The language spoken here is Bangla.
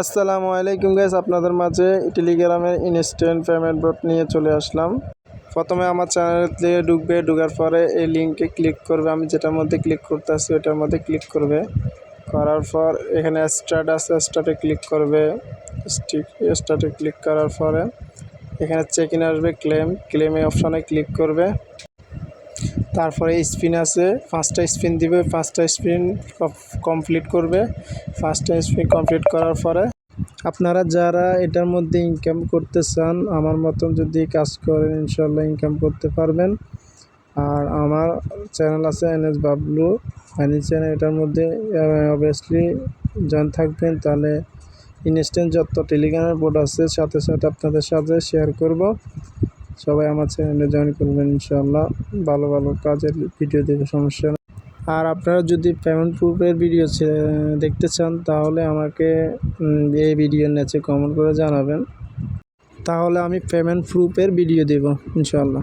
আসসালামু আলাইকুম গাইস, আপনাদের মাঝে টেলিগ্রামের ইনস্ট্যান্ট পেমেন্ট বোর্ড নিয়ে চলে আসলাম। প্রথমে আমার চ্যানেলে ঢুকবে, ঢুকার পরে এই লিঙ্কে ক্লিক করবে। আমি যেটার মধ্যে ক্লিক করতে আসছি ওটার মধ্যে ক্লিক করবে। করার পর এখানে স্টার্ট আছে, স্টার্টে ক্লিক করবে। স্টার্টে ক্লিক করার পরে এখানে চেক ইন আসবে, ক্লেম, ক্লেমে অপশানে ক্লিক করবে। তারপরে স্পিন আছে, পাঁচটা স্পিন দিবে, পাঁচটা স্পিন কমপ্লিট করবে। পাঁচটা স্পিন কমপ্লিট করার পরে আপনারা যারা এটার মধ্যে ইনকাম করতে চান, আমার মতন যদি কাজ করেন ইনশাল্লাহ ইনকাম করতে পারবেন। আর আমার চ্যানেল আছে এন এস বাবলু ফাইনি চ্যানেল এটার মধ্যে অবভিয়াসলি জয়েন থাকবেন। তাহলে ইনস্ট্যান্ট যত টেলিগ্রামের বোর্ড আছে, সাথে সাথে আপনাদের সাথে শেয়ার করব। সবাই আমার চ্যানেলে জয়েন করবেন, ইনশাআল্লাহ। ভালো ভালো কাজের ভিডিও দেবে সমস্যা আর আপনারা যদি পেমেন্ট প্রুফের ভিডিও দেখতে চান, তাহলে আমাকে এই ভিডিওর নিচে কমেন্ট করে জানাবেন। তাহলে আমি পেমেন্ট প্রুফের ভিডিও দেব, ইনশাআল্লাহ।